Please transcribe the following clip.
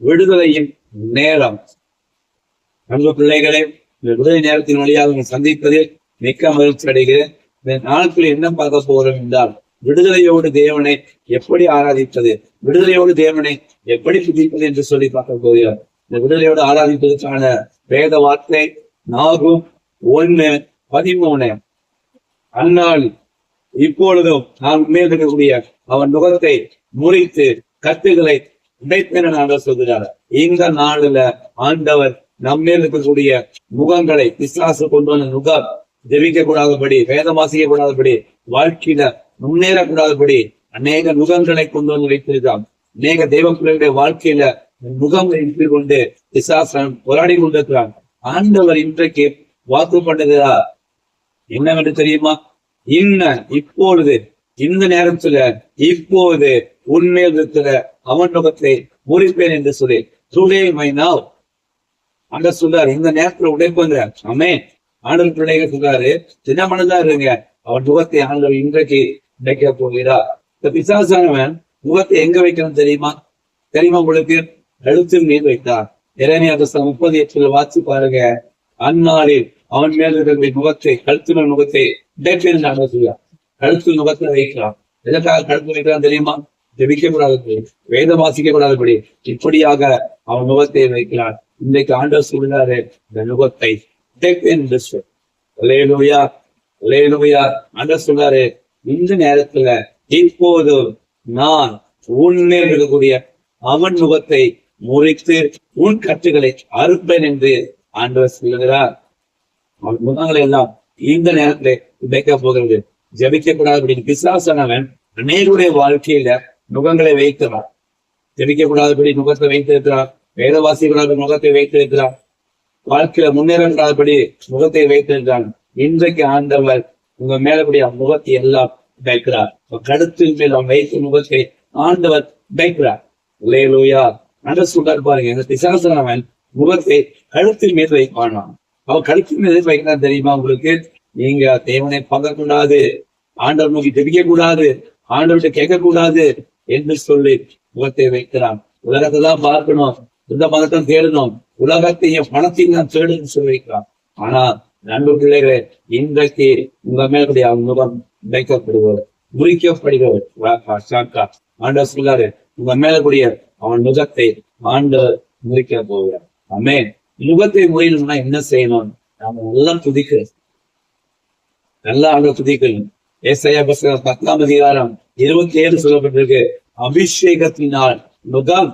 விடுதலையின் நேரம். அன்பு பிள்ளைகளே விடுதலை நேரத்தின் வழியாக உங்களை சந்திப்பதில் மிக்க மகிழ்ச்சி அடைகிறேன். இந்த நாட்களில் என்ன பார்க்க போகிறோம் என்றால் விடுதலையோடு தேவனை எப்படி ஆராதிப்பது விடுதலையோடு தேவனை எப்படி புதிப்பது என்று சொல்லி பார்க்க போகிறார் இந்த விடுதலையோடு ஆராதிப்பதற்கான வேத வார்த்தை நாகும் ஒண்ணு பதிமூணு. அந்நாள் இப்பொழுதும் நான் மேல் இருக்கக்கூடிய அவன் முகத்தை முறித்து கத்துகளை உடைப்பென நாங்கள் சொல்கிறார். இந்த நாளில ஆண்டவர் நம்மே இருக்கக்கூடிய முகங்களை பிசாசு கொண்டு வந்த முகம் ஜெபிக்க கூடாதபடி வேதம் வாசிக்க கூடாதபடி வாழ்க்கையில முன்னேறக்கூடாதபடி அநேக முகங்களை கொண்டு வந்து வைத்திருக்கான் அநேக தெய்வ பிள்ளைகளுடைய வாழ்க்கையில முகம் வைத்து கொண்டு பிசாசன் போராடி கொண்டிருக்கிறான் ஆண்டவர் இன்றைக்கு வாக்கு பண்ணுகிறா என்னவென்று தெரியுமா? இன்ன இப்பொழுது இந்த நேரத்துல இப்போது உண்மையில் இருக்கிற அவன் முகத்தை முறிப்பேன் என்று சொல்லி டுடே மை நாவ். அங்க சொல்றாரு இந்த நேரத்துல உடைப்பங்க அமே ஆண்டல் பிள்ளைகள் சொல்றாரு தினமனதா மனதா இருங்க. அவன் முகத்தை ஆண்டவர் இன்றைக்கு உடைக்க போகிறார் இந்த பிசாசானவன் முகத்தை எங்க வைக்கணும் தெரியுமா? தெரியுமா உங்களுக்கு? எழுத்தில் நீர் வைத்தார். இறைமையா புஸ்தகம் முப்பது எட்டுல வாசி பாருங்க. அந்நாளில் அவன் மேல் இருக்கிற முகத்தை கழுத்து முகத்தை உடைப்பேன் ஆண்டவர் சொல்றார். கழுத்து முகத்தை வைக்கிறான். எதற்காக கழுத்து வைக்கிறான் தெரியுமா? ஜெபிக்க கூடாது வேதம் வாசிக்க கூடாதபடி இப்படியாக அவன் முகத்தை வைக்கிறான் இன்றைக்கு ஆண்டவர் சொல்கிறாரு இந்த முகத்தை உடைப்பேன் என்று ஆண்டவர் சொல்றாரு இந்த நேரத்துல இப்போது நான் உன்மேல் இருக்கக்கூடிய அவன் முகத்தை முறித்து உன் கற்றுகளை அறுப்பேன் என்று ஆண்டவர் சொல்லுகிறார். அவன் முகங்களை எல்லாம் இந்த நேரத்திலே உடைக்க போகிறது. ஜெபிக்க கூடாது அப்படின்னு பிசாசனவன் அநேருடைய வாழ்க்கையில முகங்களை வைக்கிறார். ஜெபிக்க கூடாதபடி முகத்தை வைத்திருக்கிறார். வேதவாசி கூடாத முகத்தை வைத்திருக்கிறார். வாழ்க்கையில முன்னேறக்கூடாதபடி முகத்தை வைத்திருக்கிறான் இன்றைக்கு ஆண்டவர் உங்க மேலக்கூடிய முகத்தை எல்லாம் வைக்கிறார். கழுத்தின் மேல் அவன் வைத்த முகத்தை ஆண்டவர் வைக்கிறார். லேலூயா நல்ல சொல்றாரு பாருங்க. இந்த பிசாசனவன் முகத்தை கழுத்தின் மீது வைப்பானான் அவன் கழுத்தின் மீது வைக்கிறான் தெரியுமா உங்களுக்கு? நீங்க தேவனை பார்க்க கூடாது ஆண்டவர் நோக்கி ஜெபிக்க கூடாது ஆண்டவர்கிட்ட கேட்க கூடாது என்று சொல்லி முகத்தை வைக்கிறான். உலகத்தை தான் பார்க்கணும். இந்த மதத்தை தேடணும். உலகத்தையும் பணத்தையும் தான் தேடுன்னு சொல்லி ஆனா நண்பு பிள்ளைகளே இன்றைக்கு உங்க மேலுடைய முகம் வைக்கப்படுவர் முறிக்கப்படுகிறவர் ஆண்டவர் சொல்லாரு உங்க மேலக்கூடிய அவன் முகத்தை ஆண்டவர் முறிக்க போகிறார். ஆமே முகத்தை முறையணும்னா என்ன செய்யணும்? நாம நல்லா துதிக்கிறோம் நல்லா ஆண்டு துதிக்கணும். ஏசையா புஸ்தகம் பத்தாம் அதிகாரம் இருபத்தி ஏழு சொல்லப்பட்டிருக்கு. அபிஷேகத்தினால் முகம்